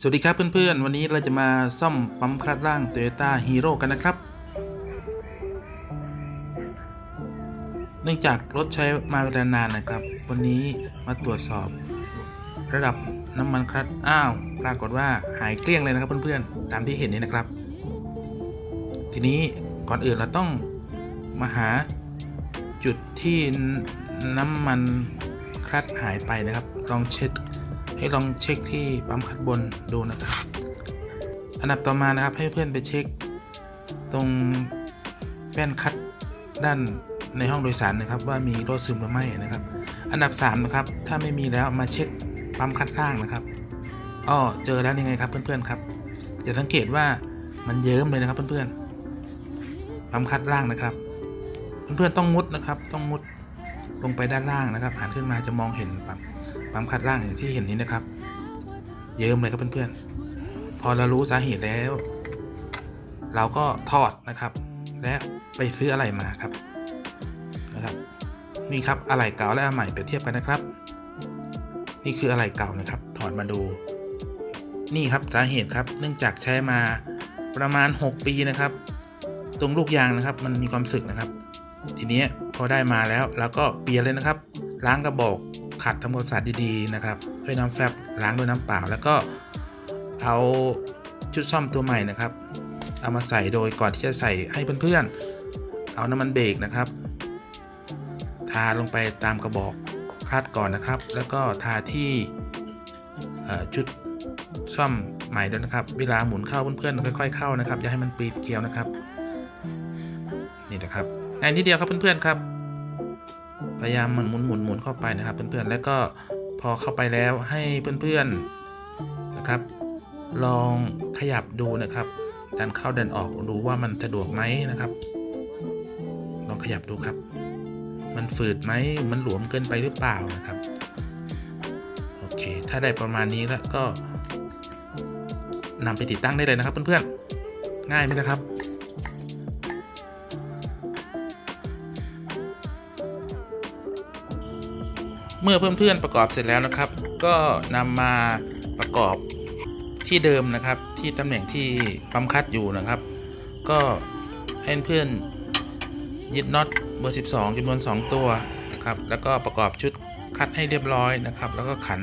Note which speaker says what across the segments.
Speaker 1: สวัสดีครับเพื่อนๆ วันนี้เราจะมาซ่อมปั๊มคลัดล่าง Toyota Hero กันนะครับ เนื่องจากรถใช้มาเวลานานนะครับ วันนี้มาตรวจสอบ ระดับน้ำมันคลัดอ้าวปรากฏว่าหายเกลี้ยงเลยนะครับเพื่อนๆ ตามที่เห็นนี้นะครับ ทีนี้ก่อนอื่นเราต้องมาหาจุดที่น้ำมันคลัดหายไปนะครับลองเช็ค ให้ลองเช็คที่ปั๊มคัดบนดูนะครับ อันดับต่อมานะครับให้เพื่อนไปเช็ค ตรงแป้นคัดด้านในห้องโดยสารนะครับ ว่ามีรั่วซึมหรือไม่นะครับ อันดับ3นะครับถ้าไม่มีแล้วมาเช็คปั๊มคัดล่างนะครับอ้อเจอแล้วยังไงครับเพื่อนๆครับจะสังเกตว่ามันเยิ้มเลยนะครับเพื่อนๆปั๊มคัดล่างนะครับ เพื่อนๆต้องมุดนะครับ ต้องมุดลงไปด้านล่างนะครับหันขึ้นมาจะมองเห็นปั๊ม ปั๊มคัดล่างอย่างที่เห็นนี้นะครับ เยิ้มเลยครับเพื่อนๆ พอเรารู้สาเหตุแล้ว เราก็ถอดนะครับ และไปซื้ออะไรมาครับนะครับนี่ครับอะไหล่เก่าและอะใหม่เปรียบเทียบกันนะครับ นี่คืออะไหล่เก่านะครับ ถอดมาดู นี่ครับสาเหตุครับ เนื่องจากใช้มาประมาณ 6 ปีนะครับ ตรงลูกยางนะครับ มันมีความสึกนะครับ ทีนี้พอได้มาแล้วเราก็เปลี่ยนเลยนะครับ ล้างกระบอก ขัดทำความสะอาดดีๆนะครับด้วยน้ำแฟบล้างด้วยน้ำเปล่า แล้วก็เอาชุดซ่อมตัวใหม่นะครับ เอามาใส่โดยก่อนที่จะใส่ให้เพื่อนๆ เอาน้ำมันเบรกนะครับ ทาลงไปตามกระบอกคาดก่อนนะครับ แล้วก็ทาที่ชุดซ่อมใหม่ด้วยนะครับ เวลาหมุนเข้าเพื่อนๆค่อย ๆ เข้านะครับอย่าให้มันปีดเกลียวนะครับ นี่นะครับง่ายนิดเดียวครับเพื่อนๆครับ พยายามมันหมุนหมุนหมุนเข้าไปนะครับ เพื่อนๆแล้วก็พอเข้าไปแล้วให้เพื่อนๆนะครับ ลองขยับดูนะครับดันเข้าดันออกดูว่ามันสะดวกไหมนะครับ ลองขยับดูครับ มันฝืดไหมมันหลวมเกินไปหรือเปล่านะครับโอเค ถ้าได้ประมาณนี้แล้วก็นำไปติดตั้งได้เลยนะครับเพื่อนๆง่ายไหมนะครับ เมื่อเพื่อนๆประกอบเสร็จแล้วนะครับ ก็นำมาประกอบที่เดิมนะครับ ที่ตำแหน่งที่ปั๊มคัดอยู่นะครับ ก็ให้เพื่อนยึดน็อตเบอร์ 12จำนวน 2 ตัวนะครับแล้วก็ประกอบชุดคัดให้เรียบร้อยนะครับ แล้วก็ขัน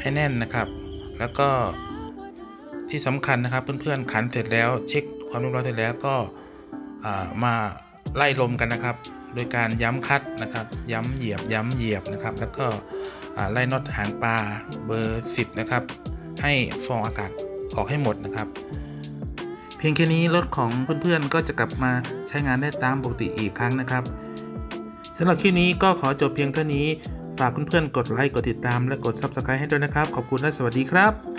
Speaker 1: ให้แน่นนะครับ แล้วก็ที่สำคัญนะครับเพื่อนๆขันเสร็จแล้วเช็คความเรียบร้อยเสร็จแล้วก็มาไล่ลมกันนะครับ โดยการย้ำคัดนะครับ ย้ำเหยียบย้ำเหยียบนะครับ แล้วก็ไล่น็อตหางปลาเบอร์ 10 นะครับ ให้ฟองอากาศออกให้หมดนะครับ เพียงแค่นี้รถของเพื่อนๆก็จะกลับมาใช้งานได้ตามปกติอีกครั้งนะครับสำหรับคลิปนี้ก็ขอจบเพียงเท่านี้ ฝากเพื่อนๆกดไลค์กดติดตามและกด Subscribe ให้ด้วยนะครับ ขอบคุณและสวัสดีครับ